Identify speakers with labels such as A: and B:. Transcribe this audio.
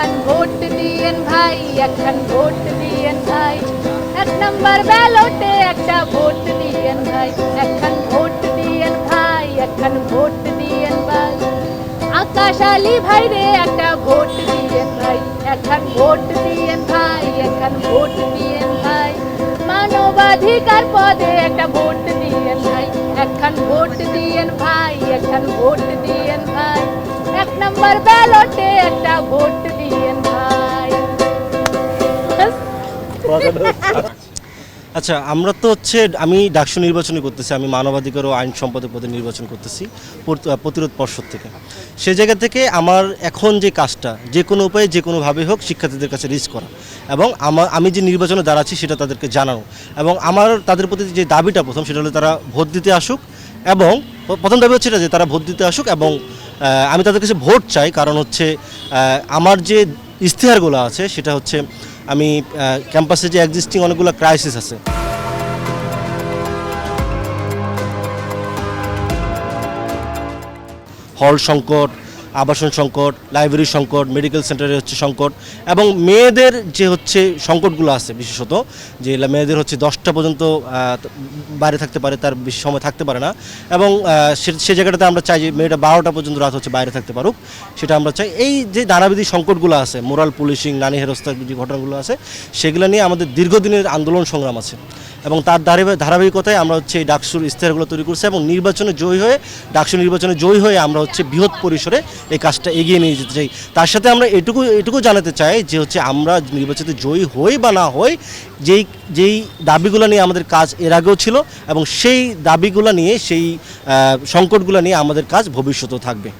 A: একখান ভোট দিয়েন ভাই একখান ভোট দিয়েন ভাই এক নম্বর ব্যালটে একটা ভোট দিয়েন ভাই একখান ভোট দিয়েন ভাই একখান ভোট দিয়েন ভাই আকাশ আলী ভাই রে একটা ভোট দিয়েন ভাই একখান ভোট দিয়েন ভাই একখান ভোট দিয়েন ভাই মানবাধিকার পদে একটা ভোট দিয়েন ভাই একখান ভোট দিয়েন ভাই একখান ভোট দিয়েন ভাই এক নম্বর ব্যালটে
B: আচ্ছা আমরা তো হচ্ছে আমি ডাকসু নির্বাচনই করতেছি আমি মানবাধিকার ও আইন সম্পাদক পদে নির্বাচন করতেছি প্রতিরোধ পর্ষদ থেকে। সে জায়গা থেকে আমার এখন যে কাজটা যে কোনো উপায়ে যে কোনোভাবে হোক শিক্ষার্থীদের কাছে রিচ করা। এবং আমার আমি যে নির্বাচনে দাঁড়াচ্ছি সেটা তাদেরকে জানানো। এবং আমার তাদের প্রতি যে দাবিটা প্রথম সেটা হলো তারা ভোট দিতে আসুক এবং প্রথম দাবি হচ্ছে এটা যে তারা ভোট দিতে আসুক এবং আমি তাদের কাছে ভোট চাই কারণ হচ্ছে আমার যে ইশতেহারগুলো আছে সেটা হচ্ছে আমি ক্যাম্পাসে যে এক্সিস্টিং অনেকগুলো ক্রাইসিস আছে। হল সংকট আবাসন সংকট লাইব্রেরি সংকট মেডিকেল সেন্টারে হচ্ছে সংকট এবং মেয়েদের যে হচ্ছে সংকটগুলো আছে বিশেষত, যে মেয়েদের হচ্ছে দশটা পর্যন্ত বাইরে থাকতে পারে, তার বেশি সময় থাকতে পারে না এবং সে- জায়গাটাতে আমরা চাই যে মেয়েটা বারোটা পর্যন্ত রাত হচ্ছে বাইরে থাকতে পারুক, সেটা আমরা চাই। এই যে নানাবিধি সংকটগুলো আছে, মোরাল পুলিশিং, নানি হেরস্তার যে ঘটনাগুলো আছে, সেগুলো নিয়ে আমাদের দীর্ঘদিনের আন্দোলন সংগ্রাম আছে। এবং তার ধারাবাহিকতায় আমরা হচ্ছে এই ডাকসুর ইশতেহারগুলো তৈরি করছি এবং নির্বাচনে জয়ী হয়ে ডাকসু নির্বাচনে জয়ী হয়ে আমরা হচ্ছে বৃহৎ পরিসরে এই কাজটা এগিয়ে নিয়ে যেতে চাই। তার সাথে আমরা এটুকু এটুকু জানাতে চাই যে হচ্ছে আমরা নির্বাচিত জয়ী হই বা না হই, যেই যেই দাবিগুলো নিয়ে আমাদের কাজ এর আগেও ছিল এবং সেই দাবিগুলো নিয়ে সেই সংকটগুলো নিয়ে আমাদের কাজ ভবিষ্যতেও থাকবে।